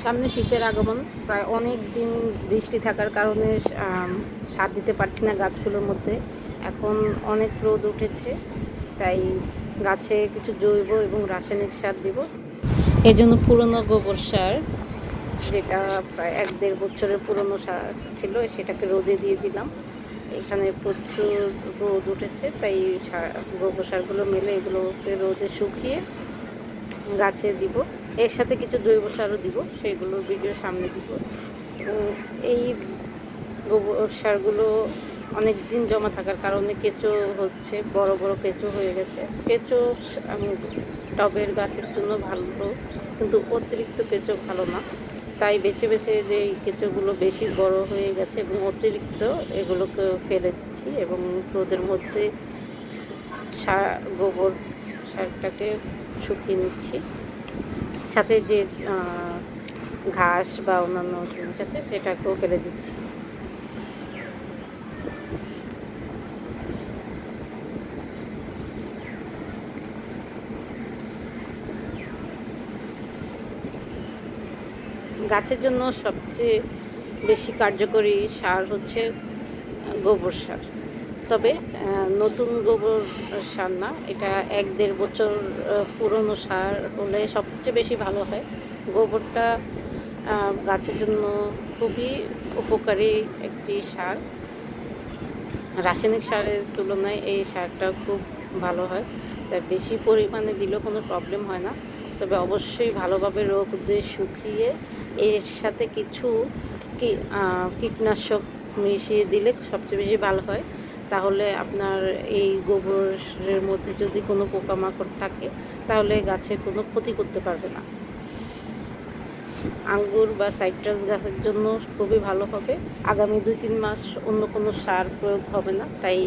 সামনে শীতের আগমন, প্রায় অনেক দিন বৃষ্টি থাকার কারণে সার দিতে পারছি না গাছগুলোর মধ্যে। এখন অনেক রোদ উঠেছে, তাই গাছে কিছু জৈব এবং রাসায়নিক সার দিব। এই জন্য পুরনো গোবর সার, যেটা প্রায় এক দেড় বছরের পুরনো সার ছিল, সেটাকে রোদে দিয়ে দিলাম। এখানে প্রচুর রোদ উঠেছে, তাই গোবর সারগুলো মেলে এগুলোকে রোদে শুকিয়ে গাছে দিব। এর সাথে কিছু জৈব সারও দিব সেগুলোর ভিডিও সামনে দিব। এই গোবর সারগুলো অনেক দিন জমা থাকার কারণে কেঁচো হচ্ছে, বড় বড় কেঁচো হয়ে গেছে। কেঁচো টবের গাছের জন্য ভালো, কিন্তু অতিরিক্ত কেঁচো ভালো না। তাই বেছে বেছে যে কেঁচোগুলো বেশি বড় হয়ে গেছে এবং অতিরিক্ত এগুলোকে ফেলে দিচ্ছি এবং রোদের মধ্যে সার গোবর সারটাকে শুকিয়ে নিচ্ছি। সাথে যে ঘাস বা অন্যান্য জিনিস আছে, সেটাকেও ফেলে দিচ্ছি। গাছের জন্য সবচেয়ে বেশি কার্যকরী সার হচ্ছে গোবর সার। তবে নতুন গোবর সার না, এটা এক দেড় বছর পুরনো সার হলে সবচেয়ে বেশি ভালো হয়। গোবরটা গাছের জন্য খুবই উপকারী একটি সার। রাসায়নিক সারের তুলনায় এই সারটা খুব ভালো হয়। তাই বেশি পরিমাণে দিলেও কোনো প্রবলেম হয় না। তবে অবশ্যই ভালোভাবে রোগ দিয়ে শুকিয়ে এর সাথে কিছু কীটনাশক মিশিয়ে দিলে সবচেয়ে বেশি ভালো হয়। তাহলে আপনার এই গোবরের মধ্যে যদি কোনো পোকামাকড় থাকে, তাহলে গাছের কোনো ক্ষতি করতে পারবে না। আঙ্গুর বা সাইট্রাস গাছের জন্য খুবই ভালো হবে। আগামী দুই তিন মাস অন্য কোনো সার প্রয়োগ হবে না। তাই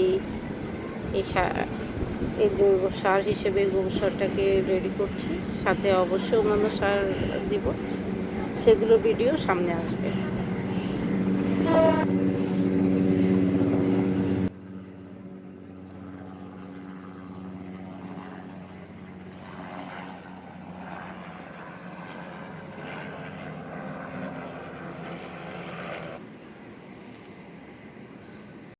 এই সার এই জৈব সার হিসেবে গোবর সারটাকে রেডি করছি। সাথে অবশ্যই অন্যান্য সার দিব। সেগুলোর ভিডিও সামনে আসবে।